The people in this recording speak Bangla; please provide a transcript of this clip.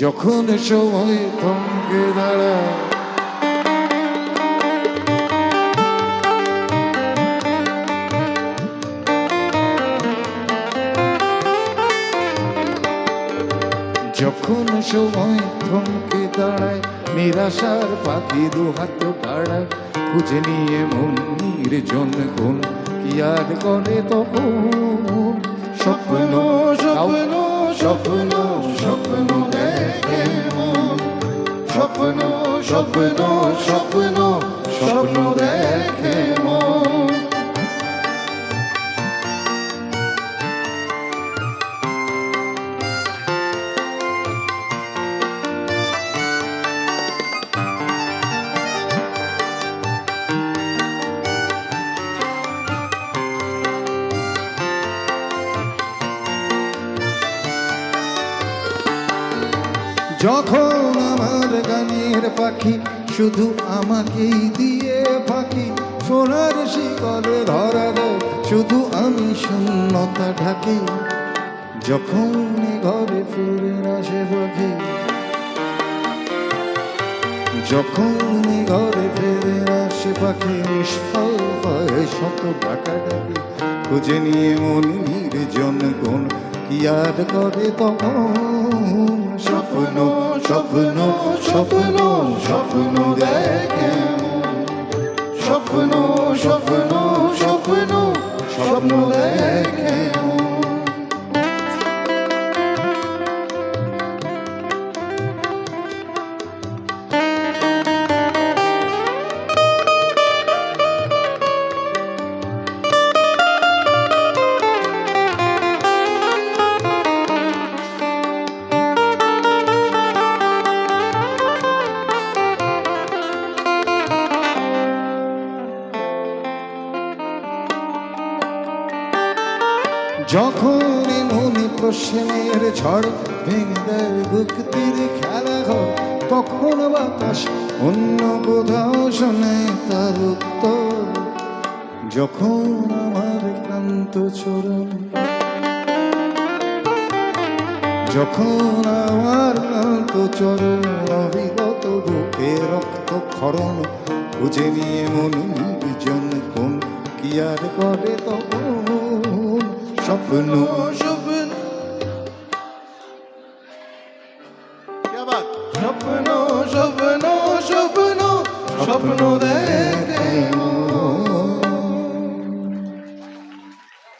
যখন সময় থমকে দাঁড়ায় যখন সময় থমকে দাঁড়ায় নিরাশার পাখি দু হাত বাড়ায়, খুঁজে নিয়ে মন নির্জন কোন কি আর করে তখন? স্বপ্ন স্বপ্ন স্বপ্ন স্বপ্ন মন স্বপ্ন স্বপ্ন স্বপ্ন স্বপ্ন দেখে মন। যখন আমার গানের পাখি শুধু আমাকেই দিয়ে পাখি সোনার শিকলে ধরা দেয় শুধু আমি শূন্যতা ঢাকি। যখন ঘরে ফিরে আসে পাখি, যখন ঘরে ফিরে আসে পাখি, নিষ্ফল হয় শত টাকা ডাকি খুঁজে নিয়ে মন নির্জন কোন কি আর করে তখন? স্বপ্ন স্বপ্ন স্বপ্ন স্বপ্ন দেখে। স্বপ্ন স্বপ্ন যখন এ মনে প্রশ্নের ঝড় ভেঙে দেয় বুক খেলা ঘর তখন বাতাস অন্য কোথাও শোনে তার উত্তর। যখন আমার ক্লান্ত চরণ, যখন আমার ক্লান্ত চরণ অবিগত বুকে রক্ত ক্ষরণ খুঁজে নিয়ে মন নির্জন কোন কি আর করে তখন? şapını şapın. Ya bak. Şapını şapını şapını şapını